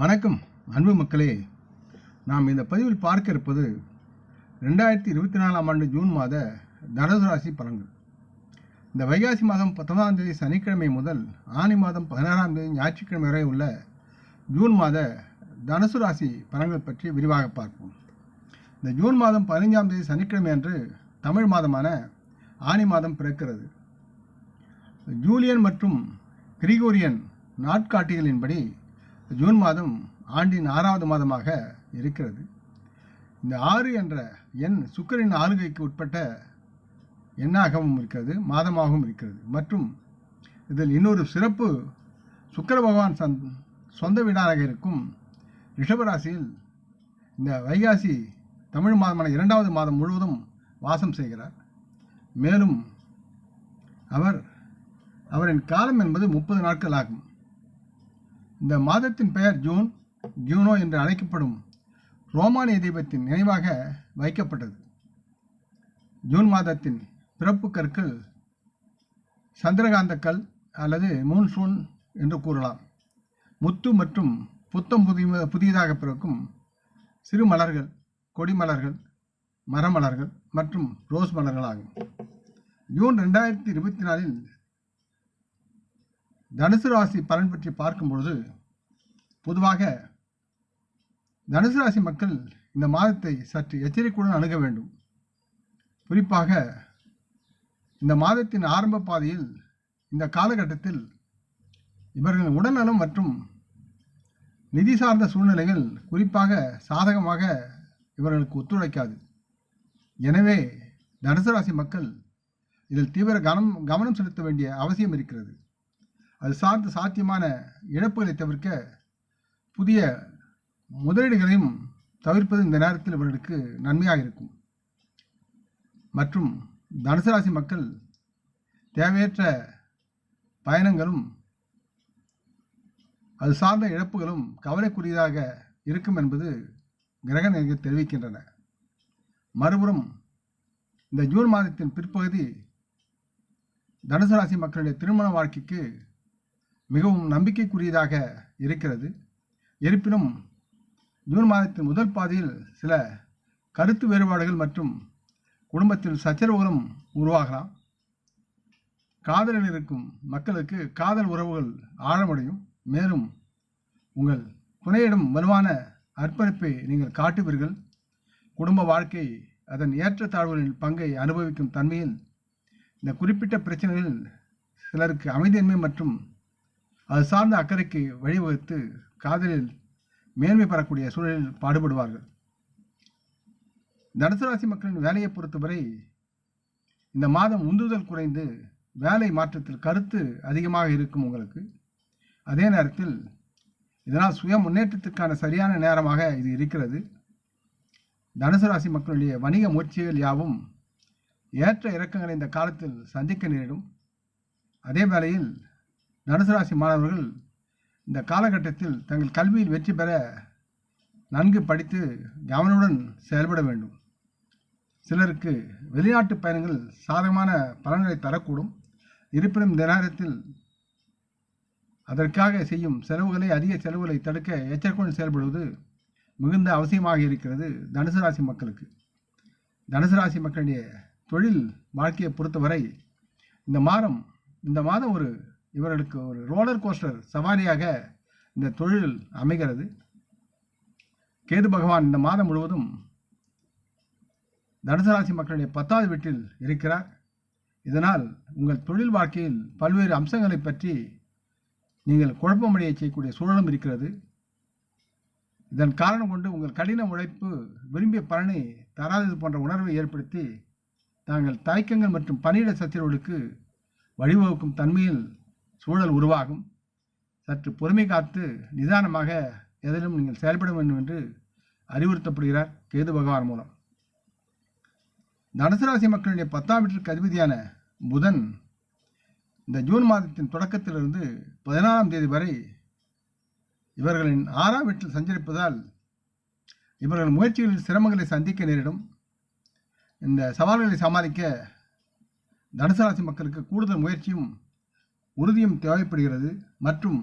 வணக்கம் அன்பு மக்களே. நாம் இந்த பதிவில் பார்க்க இருப்பது ரெண்டாயிரத்தி இருபத்தி நாலாம் ஆண்டு ஜூன் மாத தனுசு ராசி பலன்கள். இந்த வைகாசி மாதம் பத்தொன்பதாம் தேதி சனிக்கிழமை முதல் ஆனி மாதம் பதினாறாம் தேதி ஞாயிற்றுக்கிழமை வரை உள்ள ஜூன் மாத தனுசு ராசி பலன்கள் பற்றி விரிவாக பார்ப்போம். இந்த ஜூன் மாதம் பதினைஞ்சாம் தேதி சனிக்கிழமை அன்று தமிழ் மாதமான ஆனி மாதம் பிறக்கிறது. ஜூலியன் மற்றும் கிரிகோரியன் நாட்காட்டிகளின்படி ஜூன் மாதம் ஆண்டின் ஆறாவது மாதமாக இருக்கிறது. இந்த ஆறு என்ற எண் சுக்கரின் ஆளுகைக்கு உட்பட்ட எண்ணாகவும் இருக்கிறது மாதமாகவும் இருக்கிறது. மற்றும் இதில் இன்னொரு சிறப்பு சுக்கர பகவான் சந் சொந்த வீடாக இருக்கும் ரிஷபராசியில் இந்த வைகாசி தமிழ் மாதமான இரண்டாவது மாதம் முழுவதும் வாசம் செய்கிறார். மேலும் அவர் அவரின் காலம் என்பது முப்பது நாட்கள் ஆகும். இந்த மாதத்தின் பெயர் ஜூன் ஜூனோ என்று அழைக்கப்படும் ரோமானிய தீபத்தின் நினைவாக வைக்கப்பட்டது. ஜூன் மாதத்தின் பிறப்பு கற்கள் சந்திரகாந்த கல் அல்லது மூன்சூன் என்று கூறலாம். முத்து மற்றும் புத்தம் புதிய புதியதாக பிறக்கும் சிறு மலர்கள் கொடிமலர்கள் மரமலர்கள் மற்றும் ரோஸ் மலர்கள் ஆகும் ஜூன் ரெண்டாயிரத்தி இருபத்தி நாலில் தனுசு ராசி பலன் பற்றி பார்க்கும் பொழுது பொதுவாக தனுசு ராசி மக்கள் இந்த மாதத்தை சற்று எச்சரிக்கையுடன் அணுக வேண்டும். குறிப்பாக இந்த மாதத்தின் ஆரம்ப பாதையில் இந்த காலகட்டத்தில் இவர்களின் உடல்நலம் மற்றும் நிதி சார்ந்த சூழ்நிலைகள் குறிப்பாக சாதகமாக இவர்களுக்கு ஒத்துழைக்காது. எனவே தனுசு ராசி மக்கள் இதில் தீவிர கவனம் கவனம் செலுத்த வேண்டிய அவசியம் இருக்கிறது. அது சார்ந்த சாத்தியமான இழப்புகளை தவிர்க்க புதிய முதலீடுகளையும் தவிர்ப்பது இந்த நேரத்தில் இவர்களுக்கு நன்மையாக இருக்கும். மற்றும் தனுசு ராசி மக்கள் தேவையற்ற பயணங்களும் அது சார்ந்த இழப்புகளும் கவலைக்குரியதாக இருக்கும் என்பது கிரக நிலைகள் தெரிவிக்கின்றன. மறுபுறம் இந்த ஜூன் மாதத்தின் பிற்பகுதி தனுசு ராசி மக்களுடைய திருமண வாழ்க்கைக்கு மிகவும் நம்பிக்கைக்குரியதாக இருக்கிறது. இருப்பினும் ஜூன் மாதத்தின் முதல் பாதியில் சில கருத்து வேறுபாடுகள் மற்றும் குடும்பத்தில் சச்சரவுகளும் உருவாகலாம். காதலில் இருக்கும் மக்களுக்கு காதல் உறவுகள் ஆழமடையும். மேலும் உங்கள் துணையிடம் வலுவான அர்ப்பணிப்பை நீங்கள் காட்டுவீர்கள். குடும்ப வாழ்க்கை அதன் ஏற்றத்தாழ்வுகளின் பங்கை அனுபவிக்கும் தன்மையில் இந்த குறிப்பிட்ட பிரச்சனைகளில் சிலருக்கு அமைதியின்மை மற்றும் அது சார்ந்த அக்கறைக்கு வழிவகுத்து காதலில் மேன்மை பெறக்கூடிய சூழலில் பாடுபடுவார்கள். தனுசு ராசி மக்களின் வேலையை பொறுத்தவரை இந்த மாதம் உந்துதல் குறைந்து வேலை மாற்றத்தில் கருத்து அதிகமாக இருக்கும் உங்களுக்கு. அதே நேரத்தில் இதனால் சுய முன்னேற்றத்திற்கான சரியான நேரமாக இது இருக்கிறது. தனுசு ராசி மக்களுடைய வணிக முயற்சிகள் யாவும் ஏற்ற இறக்கங்களை இந்த காலத்தில் சந்திக்க நேரிடும். அதே வேளையில் தனுசு ராசி மாணவர்கள் இந்த காலகட்டத்தில் தங்கள் கல்வியில் வெற்றி பெற நன்கு படித்து கவனமுடன் செயல்பட வேண்டும். சிலருக்கு வெளிநாட்டு பயணங்கள் சாதகமான பலன்களை தரக்கூடும். இருப்பினும் இந்த நேரத்தில் அதற்காக செய்யும் செலவுகளை அதிக செலவுகளை தடுக்க எச்சரிக்கையுடன் செயல்படுவது மிகுந்த அவசியமாக இருக்கிறது தனுசு ராசி மக்களுக்கு. தனுசு ராசி மக்களுடைய தொழில் வாழ்க்கையை பொறுத்தவரை இந்த மாதம் இந்த மாதம் ஒரு இவர்களுக்கு ஒரு ரோலர் கோஸ்டர் சவாரியாக இந்த தொழில் அமைகிறது. கேது பகவான் இந்த மாதம் முழுவதும் தனுசு ராசி மக்களுடைய பத்தாவது வீட்டில் இருக்கிறார். இதனால் உங்கள் தொழில் வாழ்க்கையில் பல்வேறு அம்சங்களை பற்றி நீங்கள் குழப்பமடைய செய்யக்கூடிய சூழலும் இருக்கிறது. இதன் காரணம் கொண்டு உங்கள் கடின உழைப்பு விரும்பிய பலனை தராதது போன்ற உணர்வை ஏற்படுத்தி தாங்கள் தயக்கங்கள் மற்றும் பணியிட சத்திரவுகளுக்கு வழிவகுக்கும் தன்மையில் சூழல் உருவாகும். சற்று பொறுமை காத்து நிதானமாக எதிலும் நீங்கள் செயல்பட வேண்டும் என்று அறிவுறுத்தப்படுகிறார் கேது பகவான் மூலம். தனுசு ராசி மக்களுடைய பத்தாம் வீட்டிற்கு அதிபதியான புதன் இந்த ஜூன் மாதத்தின் தொடக்கத்திலிருந்து பதினாறாம் தேதி வரை இவர்களின் ஆறாம் வீட்டில் சஞ்சரிப்பதால் இவர்கள் முயற்சிகளில் சிரமங்களை சந்திக்க நேரிடும். இந்த சவால்களை சமாளிக்க தனுசு ராசி மக்களுக்கு கூடுதல் முயற்சியும் உறுதியும் தேவைப்படுகிறது. மற்றும்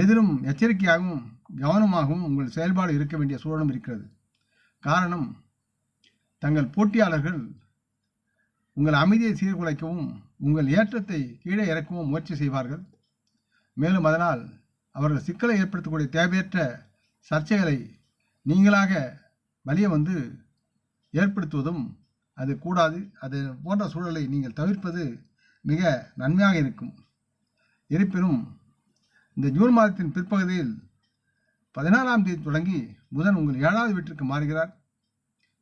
எதிலும் எச்சரிக்கையாகவும் கவனமாகவும் உங்கள் செயல்பாடு இருக்க வேண்டிய சூழலும் இருக்கிறது. காரணம் தங்கள் போட்டியாளர்கள் உங்கள் அமைதியை சீர்குலைக்கவும் உங்கள் ஏற்றத்தை கீழே இறக்கவும் முயற்சி செய்வார்கள். மேலும் அதனால் அவர்கள் சிக்கலை ஏற்படுத்தக்கூடிய தேவையற்ற சர்ச்சைகளை நீங்களாக வழிய வந்து ஏற்படுத்துவதும் அது கூடாது. அது போன்ற சூழலை நீங்கள் தவிர்ப்பது மிக நன்மையாக இருக்கும். இருப்பினும் இந்த ஜூன் மாதத்தின் பிற்பகுதியில் பதினாறாம் தேதி தொடங்கி புதன் உங்கள் ஏழாவது வீட்டிற்கு மாறுகிறார்.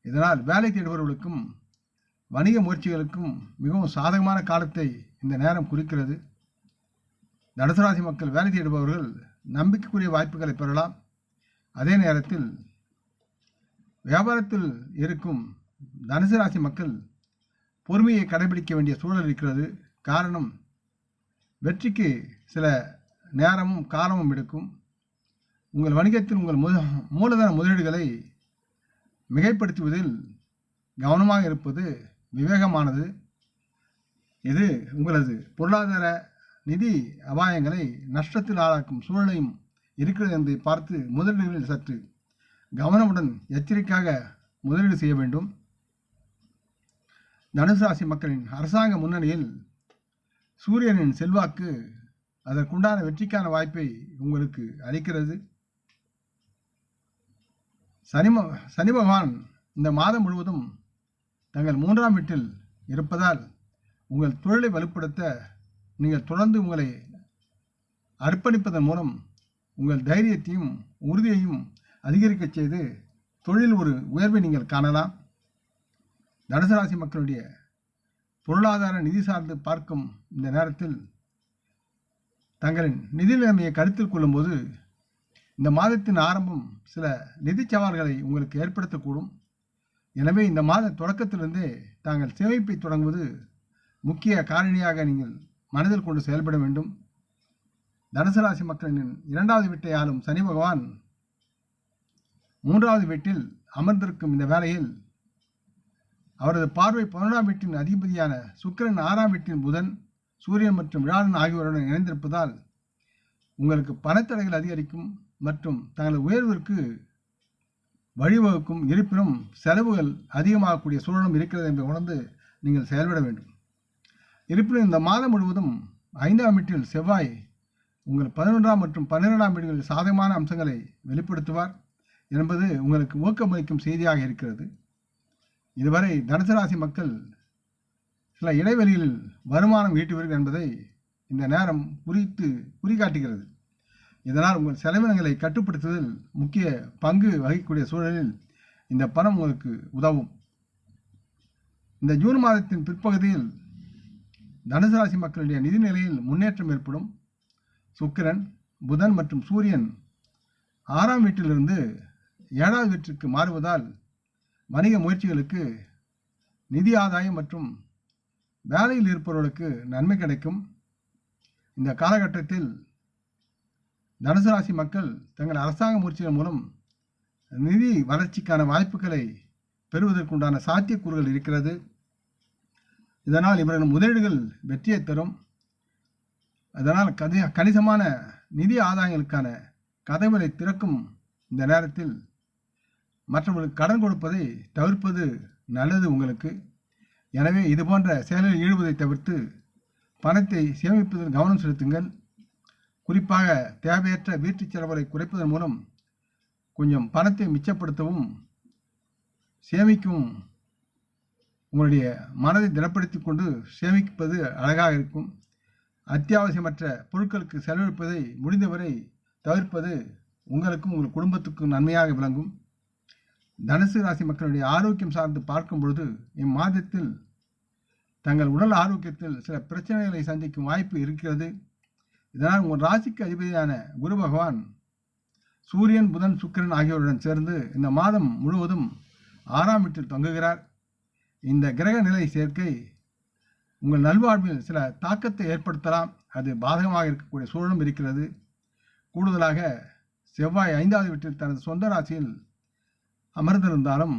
இதனால் வேலை தேடுபவர்களுக்கும் வணிக முயற்சிகளுக்கும் மிகவும் சாதகமான காலத்தை இந்த நேரம் குறிக்கிறது. தனுசு மக்கள் வேலை தேடுபவர்கள் நம்பிக்கைக்குரிய வாய்ப்புகளை பெறலாம். அதே நேரத்தில் வியாபாரத்தில் இருக்கும் தனுசு ராசி மக்கள் பொறுமையை கடைபிடிக்க வேண்டிய சூழல் இருக்கிறது. காரணம் வெற்றிக்கு சில நேரமும் காலமும் எடுக்கும். உங்கள் வணிகத்தில் உங்கள் முத மூலதன முதலீடுகளை மிகைப்படுத்துவதில் கவனமாக இருப்பது விவேகமானது. இது உங்களது பொருளாதார நிதி அபாயங்களை நஷ்டத்தில் ஆளாக்கும் சூழலையும் இருக்கிறது என்பதை பார்த்து முதலீடுகளில் சற்று கவனமுடன் எச்சரிக்கையாக முதலீடு செய்ய வேண்டும். தனுசு ராசி மக்களின் அரசாங்க முன்னணியில் சூரியனின் செல்வாக்கு அதற்குண்டான வெற்றிக்கான வாய்ப்பை உங்களுக்கு அளிக்கிறது. சனி சனி பகவான் இந்த மாதம் முழுவதும் தங்கள் மூன்றாம் வீட்டில் இருப்பதால் உங்கள் தொழிலை வலுப்படுத்த நீங்கள் தொடர்ந்து உங்களை அர்ப்பணிப்பதன் மூலம் உங்கள் தைரியத்தையும் உறுதியையும் அதிகரிக்கச் செய்து தொழில் ஒரு உயர்வை நீங்கள் காணலாம். தனுசு ராசி மக்களுடைய பொருளாதார நிதி சார்ந்து பார்க்கும் இந்த நேரத்தில் தங்களின் நிதி நிலைமையை கருத்தில் கொள்ளும்போது இந்த மாதத்தின் ஆரம்பம் சில நிதி சவால்களை உங்களுக்கு ஏற்படுத்தக்கூடும். எனவே இந்த மாத தொடக்கத்திலிருந்தே தாங்கள் சேமிப்பை தொடங்குவது முக்கிய காரணியாக நீங்கள் மனதில் கொண்டு செயல்பட வேண்டும். தனுசு ராசி மக்களின் இரண்டாவது வீட்டை ஆளும் சனி பகவான் மூன்றாவது வீட்டில் அமர்ந்திருக்கும் இந்த வேளையில் அவரது பார்வை பதினொன்றாம் வீட்டின் அதிபதியான சுக்கிரன் ஆறாம் வீட்டின் புதன் சூரியன் மற்றும் வியாழன் ஆகியோருடன் இணைந்திருப்பதால் உங்களுக்கு பணத்தடைகள் அதிகரிக்கும் மற்றும் தங்களது உயர்விற்கு வழிவகுக்கும் இருப்பினும் செலவுகள் அதிகமாகக்கூடிய சூழலும் இருக்கிறது என்பதை உணர்ந்து நீங்கள் செயல்பட வேண்டும். இருப்பினும் இந்த மாதம் முழுவதும் ஐந்தாம் வீட்டில் செவ்வாய் உங்கள் பதினொன்றாம் மற்றும் பன்னிரெண்டாம் வீடுகளில் சாதகமான அம்சங்களை வெளிப்படுத்துவார் என்பது உங்களுக்கு ஊக்கமளிக்கும் செய்தியாக இருக்கிறது. இதுவரை தனுசு ராசி மக்கள் சில இடைவெளியில் வருமானம் ஈட்டுவீர்கள் என்பதை இந்த நேரம் குறித்து குறிகாட்டுகிறது. இதனால் உங்கள் செலவினங்களை கட்டுப்படுத்துவதில் முக்கிய பங்கு வகிக்கக்கூடிய சூழலில் இந்த பணம் உங்களுக்கு உதவும். இந்த ஜூன் மாதத்தின் பிற்பகுதியில் தனுசு ராசி மக்களுடைய நிதி நிலையில் முன்னேற்றம் ஏற்படும். சுக்கிரன் புதன் மற்றும் சூரியன் ஆறாம் வீட்டிலிருந்து ஏழாவது வீட்டிற்கு மாறுவதால் வணிக முயற்சிகளுக்கு நிதி ஆதாயம் மற்றும் வேலையில் இருப்பவர்களுக்கு நன்மை கிடைக்கும். இந்த காலகட்டத்தில் தனுசு ராசி மக்கள் தங்கள் அரசாங்க முயற்சிகள் மூலம் நிதி வளர்ச்சிக்கான வாய்ப்புகளை பெறுவதற்குண்டான சாத்தியக்கூறுகள் இருக்கிறது. இதனால் இவர்கள் முதலீடுகள் வெற்றியை தரும் அதனால் கதி கணிசமான நிதி ஆதாயங்களுக்கான கதவுகளை திறக்கும் இந்த நேரத்தில் மற்றவர்களுக்கு கடன் கொடுப்பதை தவிர்ப்பது நல்லது உங்களுக்கு. எனவே இது போன்ற செயலில் ஈடுபதை தவிர்த்து பணத்தை சேமிப்பதில் கவனம் செலுத்துங்கள். குறிப்பாக தேவையற்ற வீட்டுச் செலவுகளை குறைப்பதன் மூலம் கொஞ்சம் பணத்தை மிச்சப்படுத்தவும் சேமிக்கும் உங்களுடைய மனதை திடப்படுத்தி கொண்டு சேமிப்பது அழகாக இருக்கும். அத்தியாவசியமற்ற பொருட்களுக்கு செலவழிப்பதை முடிந்தவரை தவிர்ப்பது உங்களுக்கும் உங்கள் குடும்பத்துக்கும் நன்மையாக விளங்கும். தனுசு ராசி மக்களுடைய ஆரோக்கியம் சார்ந்து பார்க்கும் பொழுது இம்மாதத்தில் தங்கள் உடல் ஆரோக்கியத்தில் சில பிரச்சனைகளை சந்திக்கும் வாய்ப்பு இருக்கிறது. இதனால் உங்கள் ராசிக்கு அதிபதியான குரு பகவான் சூரியன் புதன் சுக்கிரன் ஆகியோருடன் சேர்ந்து இந்த மாதம் முழுவதும் ஆறாம் வீட்டில் தொங்குகிறார். இந்த கிரக நிலை சேர்க்கை உங்கள் நல்வாழ்வில் சில தாக்கத்தை ஏற்படுத்தலாம். அது பாதகமாக இருக்கக்கூடிய சூழலும் இருக்கிறது. கூடுதலாக செவ்வாய் ஐந்தாவது வீட்டில் தனது சொந்த ராசியில் அமர்ந்திருந்தாலும்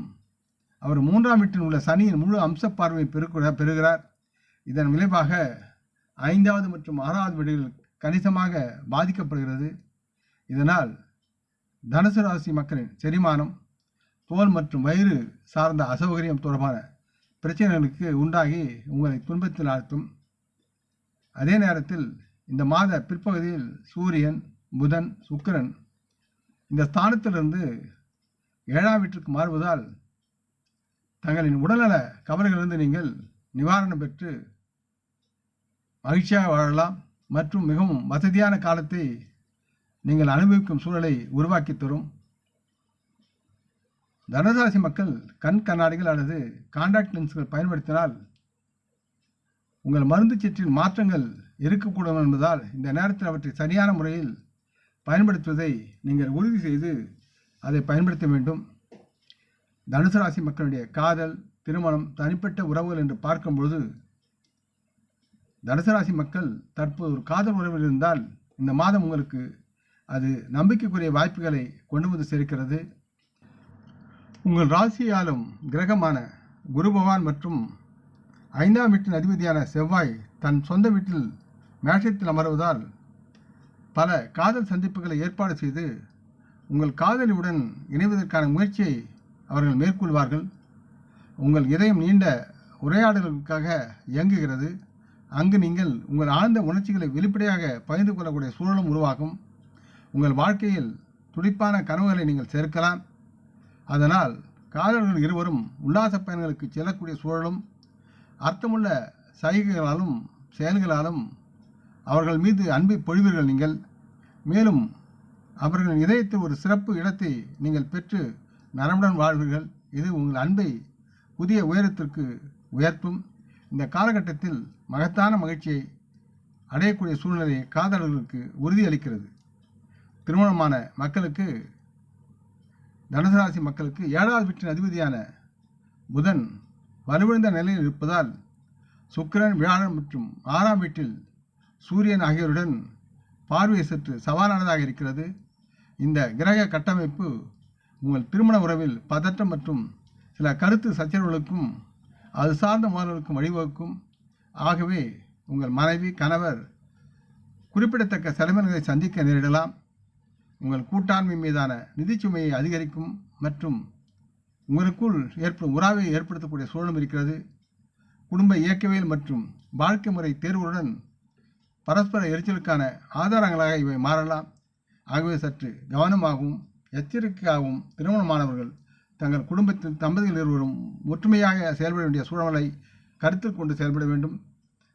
அவர் மூன்றாம் வீட்டில் உள்ள சனியின் முழு அம்ச பார்வை பெருக்குற பெறுகிறார். இதன் விளைவாக ஐந்தாவது மற்றும் ஆறாவது வீடுகள் கணிசமாக பாதிக்கப்படுகிறது. இதனால் தனுசு ராசி மக்களின் செரிமானம் தோல் மற்றும் வயிறு சார்ந்த அசௌகரியம் தொடர்பான பிரச்சனைகளுக்கு உண்டாகி உங்களை துன்பத்தில் ஆழ்த்தும். அதே நேரத்தில் இந்த மாத பிற்பகுதியில் சூரியன் புதன் சுக்கிரன் இந்த ஸ்தானத்திலிருந்து ஏழாம் வீட்டிற்கு மாறுவதால் தங்களின் உடல்நல கவலைகளிலிருந்து நீங்கள் நிவாரணம் பெற்று மகிழ்ச்சியாக வாழலாம் மற்றும் மிகவும் வசதியான காலத்தை நீங்கள் அனுபவிக்கும் சூழலை உருவாக்கி தரும். தனுராசி மக்கள் கண் கண்ணாடிகள் அல்லது காண்டாக்ட் லென்ஸ்கள் பயன்படுத்தினால் உங்கள் மருந்து சீற்றில் மாற்றங்கள் இருக்கக்கூடும் என்பதால் இந்த நேரத்தில் அவற்றை சரியான முறையில் பயன்படுத்துவதை நீங்கள் உறுதி செய்து அதை பயன்படுத்த வேண்டும். தனுசு ராசி மக்களுடைய காதல் திருமணம் தனிப்பட்ட உறவுகள் என்று பார்க்கும்பொழுது தனுசு ராசி மக்கள் தற்போது ஒரு காதல் உறவில் இருந்தால் இந்த மாதம் உங்களுக்கு அது நம்பிக்கைக்குரிய வாய்ப்புகளை கொண்டு வந்து சேர்க்கிறது. உங்கள் ராசியாலும் கிரகமான குரு பகவான் மற்றும் ஐந்தாம் வீட்டின் அதிபதியான செவ்வாய் தன் சொந்த வீட்டில் மேஷத்தில் அமர்வதால் பல காதல் சந்திப்புகளை ஏற்பாடு செய்து உங்கள் காதலியுடன் இணைவதற்கான முயற்சியை அவர்கள் மேற்கொள்வார்கள். உங்கள் இதயம் நீண்ட உரையாடல்களுக்காக இயங்குகிறது. அங்கு நீங்கள் உங்கள் ஆழ்ந்த உணர்ச்சிகளை வெளிப்படையாக பகிர்ந்து கொள்ளக்கூடிய சூழலும் உருவாகும். உங்கள் வாழ்க்கையில் துடிப்பான கனவுகளை நீங்கள் சேர்க்கலாம். அதனால் காதலர்கள் இருவரும் உல்லாச பயணங்களுக்கு செல்லக்கூடிய சூழலும் அர்த்தமுள்ள சைகைகளாலும் செயல்களாலும் அவர்கள் மீது அன்பை பொழிவீர்கள் நீங்கள். மேலும் அவர்களின் இதயத்தில் ஒரு சிறப்பு இடத்தை நீங்கள் பெற்று நலமுடன் வாழ்வீர்கள். இது உங்கள் அன்பை புதிய உயரத்திற்கு உயர்த்தும். இந்த காலகட்டத்தில் மகத்தான மகிழ்ச்சியை அடையக்கூடிய சூழ்நிலை காதலர்களுக்கு உறுதியளிக்கிறது. திருமணமான மக்களுக்கு தனுசராசி மக்களுக்கு ஏழாவது வீட்டின் அதிபதியான புதன் வலுவிழந்த நிலையில் இருப்பதால் சுக்கிரன் வியாழன் மற்றும் ஆறாம் வீட்டில் சூரியன் ஆகியோருடன் பார்வை சற்று சவாலானதாக இருக்கிறது. இந்த கிரக கட்டமைப்பு உங்கள் திருமண உறவில் பதற்றம் மற்றும் சில கருத்து சச்சரவுகளுக்கும் அது சார்ந்த மோதல்களுக்கும் வழிவகுக்கும். ஆகவே உங்கள் மனைவி கணவர் குறிப்பிடத்தக்க செலவினங்களை சந்திக்க நேரிடலாம். உங்கள் கூட்டாண்மை மீதான நிதிச்சுமையை அதிகரிக்கும் மற்றும் உங்களுக்குள் ஏற்படும் உறாவை ஏற்படுத்தக்கூடிய சூழலும் இருக்கிறது. குடும்ப இயக்கவியல் மற்றும் வாழ்க்கை முறை தேர்வுகளுடன் பரஸ்பர எரிச்சலுக்கான ஆதாரங்களாக இவை மாறலாம். ஆகவே சற்று கவனமாகவும் எச்சரிக்கையாகவும் திருமணமானவர்கள் தங்கள் குடும்பத்தின் தம்பதிகள் இருவரும் ஒற்றுமையாக செயல்பட வேண்டிய சூழலை கருத்தில் கொண்டு செயல்பட வேண்டும்.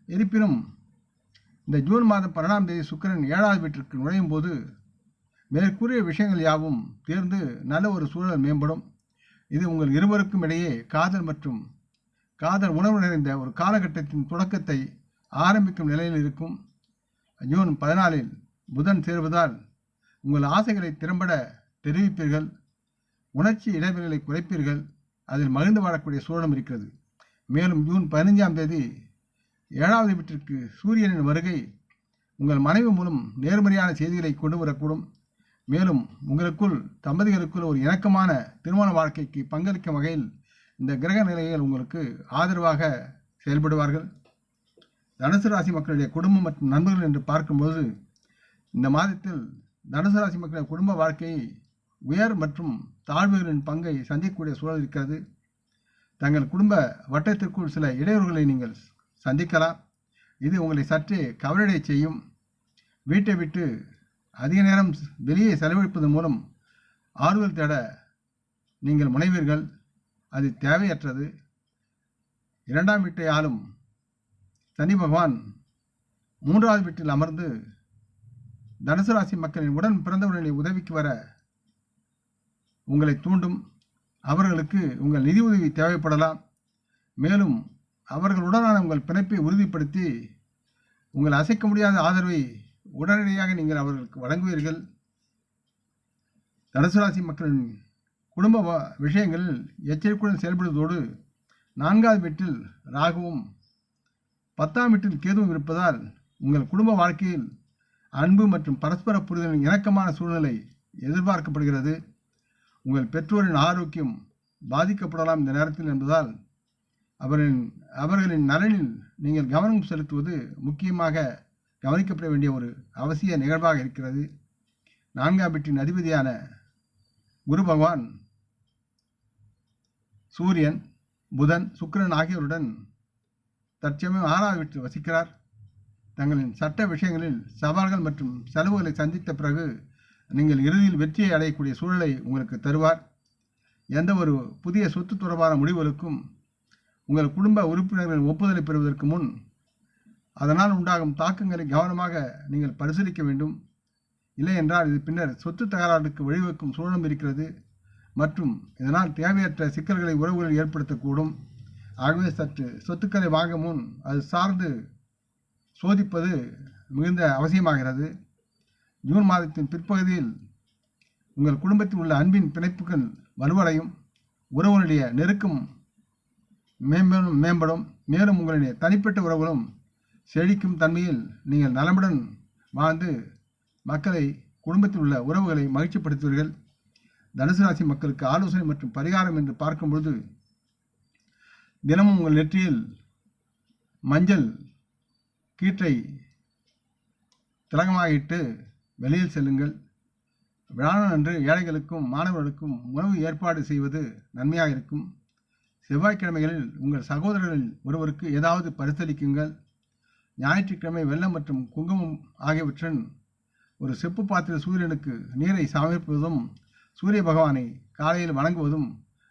இருப்பினும் இந்த ஜூன் மாதம் பன்னெண்டாம் தேதி சுக்கிரன் ஏழாவது வீட்டிற்கு நுழையும் போது மேற்கூறிய விஷயங்கள் யாவும் தேர்ந்து நல்ல ஒரு சூழல் மேம்படும். இது உங்கள் இருவருக்கும் இடையே காதல் மற்றும் காதல் உணர்வு நிறைந்த ஒரு காலகட்டத்தின் தொடக்கத்தை ஆரம்பிக்கும் நிலையில் இருக்கும். ஜூன் பதினாலில் புதன் சேர்வதால் உங்கள் ஆசைகளை திறம்பட தெரிவிப்பீர்கள் உணர்ச்சி இடைவெளிகளை குறைப்பீர்கள் அதில் மகிழ்ந்து வாழக்கூடிய சூழலும் இருக்கிறது. மேலும் ஜூன் பதினைஞ்சாம் தேதி ஏழாவது வீட்டிற்கு சூரியனின் வருகை உங்கள் மனைவி மூலம் நேர்மறையான செய்திகளை கொண்டு வரக்கூடும். மேலும் உங்களுக்குள் தம்பதிகளுக்குள் ஒரு இணக்கமான திருமண வாழ்க்கைக்கு பங்களிக்கும் வகையில் இந்த கிரக நிலைகள் உங்களுக்கு ஆதரவாக செயல்படுவார்கள். தனுசு ராசி மக்களுடைய குடும்பம் மற்றும் நண்பர்கள் என்று பார்க்கும்போது இந்த மாதத்தில் தனுசு ராசி குடும்ப வாழ்க்கையை உயர் மற்றும் தாழ்வுகளின் பங்கை சந்திக்கக்கூடிய சூழல் இருக்கிறது. தங்கள் குடும்ப வட்டத்திற்குள் சில இடையூறுகளை நீங்கள் சந்திக்கலாம். இது உங்களை சற்றே கவலையடை செய்யும். வீட்டை விட்டு அதிக நேரம் வெளியே செலவழிப்பதன் மூலம் ஆறுதல் தேட நீங்கள் முனைவீர்கள். அது தேவையற்றது. இரண்டாம் வீட்டை ஆளும் சனி பகவான் மூன்றாவது வீட்டில் அமர்ந்து தனுசு ராசி மக்களின் உடன் பிறந்தவர்களை உதவிக்கு வர உங்களை தூண்டும். அவர்களுக்கு உங்கள் நிதி உதவி தேவைப்படலாம். மேலும் அவர்களுடனான உங்கள் பிணைப்பை உறுதிப்படுத்தி உங்கள் அசைக்க முடியாத ஆதரவை உடனடியாக நீங்கள் அவர்களுக்கு வழங்குவீர்கள். தனுசு ராசி மக்களின் குடும்ப வ- விஷயங்களில் எச்சரிக்கையுடன் செயல்படுவதோடு நான்காவது வீட்டில் ராகுவும் பத்தாம் வீட்டில் கேதுவும் இருப்பதால் உங்கள் குடும்ப வாழ்க்கையில் அன்பு மற்றும் பரஸ்பர புரிதலின் இணக்கமான சூழ்நிலை எதிர்பார்க்கப்படுகிறது. உங்கள் பெற்றோரின் ஆரோக்கியம் பாதிக்கப்படலாம் இந்த நேரத்தில் என்பதால் அவரின் அவர்களின் நலனில் நீங்கள் கவனம் செலுத்துவது முக்கியமாக கவனிக்கப்பட வேண்டிய ஒரு அவசிய நிகழ்வாக இருக்கிறது. நான்காம் வீட்டின் அதிபதியான குரு பகவான் சூரியன் புதன் சுக்கிரன் ஆகியோருடன் தற்சமயம் ஆறாவது வீட்டில் வசிக்கிறார். தங்களின் சட்ட விஷயங்களில் சவால்கள் மற்றும் செலவுகளை சந்தித்த பிறகு நீங்கள் இறுதியில் வெற்றியை அடையக்கூடிய சூழலை உங்களுக்கு தருவார். எந்த ஒரு புதிய சொத்து தொடர்பான முடிவுகளுக்கும் உங்கள் குடும்ப உறுப்பினர்களின் ஒப்புதலை பெறுவதற்கு முன் அதனால் உண்டாகும் தாக்கங்களை கவனமாக நீங்கள் பரிசீலிக்க வேண்டும். இல்லை என்றால் இது பின்னர் சொத்து தகராறுக்கு வழிவகுக்கும் சூழலும் இருக்கிறது மற்றும் இதனால் தேவையற்ற சிக்கல்களை உறவுகளில் ஏற்படுத்தக்கூடும். ஆகவே சற்று சொத்துக்களை வாங்க முன் அது சார்ந்து சோதிப்பது மிகுந்த அவசியமாகிறது. ஜூன் மாதத்தின் பிற்பகுதியில் உங்கள் குடும்பத்தில் உள்ள அன்பின் பிணைப்புகள் வலுவடையும். உறவுகளுடைய நெருக்கம் மேம்படும் மேம்படும். மேலும் உங்களுடைய தனிப்பட்ட உறவுகளும் செழிக்கும் தன்மையில் நீங்கள் நலமுடன் வாழ்ந்து மக்களை குடும்பத்தில் உள்ள உறவுகளை மகிழ்ச்சிப்படுத்துவீர்கள். தனுசு ராசி மக்களுக்கு ஆலோசனை மற்றும் பரிகாரம் என்று பார்க்கும்பொழுது தினமும் உங்கள் நெற்றியில் மஞ்சள் கீற்றை திலகமாகிட்டு வெளியில் செல்லுங்கள். விழாணன் அன்று ஏழைகளுக்கும் மாணவர்களுக்கும் உணவு ஏற்பாடு செய்வது நன்மையாக இருக்கும் செவ்வாய்க்கிழமைகளில் உங்கள் சகோதரர்களில் ஒருவருக்கு ஏதாவது பரிசளிக்குங்கள். ஞாயிற்றுக்கிழமை வெள்ளம் மற்றும் குங்குமம் ஆகியவற்றுடன் ஒரு செப்பு பாத்திர சூரியனுக்கு நீரை சமர்ப்பிப்பதும் சூரிய பகவானை காலையில் வணங்குவதும்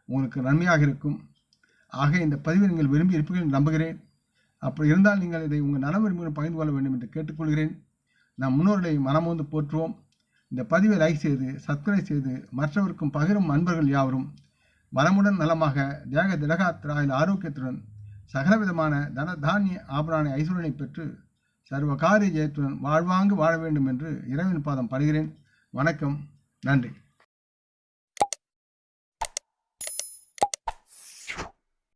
உங்களுக்கு நன்மையாக இருக்கும் ஆக இந்த பதிவை நீங்கள் விரும்பி இருப்பீர்கள் நம்புகிறேன். அப்படி இருந்தால் நீங்கள் இதை உங்கள் நல பகிர்ந்து கொள்ள வேண்டும் என்று கேட்டுக்கொள்கிறேன். நம் முன்னோர்களை மனமோந்து போற்றுவோம். இந்த பதிவை லைக் செய்து சப்ஸ்கிரைப் செய்து மற்றவருக்கும் பகிரும் அன்பர்கள் யாவரும் வளமுடன் நலமாக தேக திலகாத்திராயில் ஆரோக்கியத்துடன் சகலவிதமான தன தானிய ஆபராணி ஐஸ்வரனை பெற்று சர்வ காரிய ஜெயத்துடன் வாழ்வாங்கு வாழ வேண்டும் என்று இரவின் பாதம் படுகிறேன். வணக்கம். நன்றி.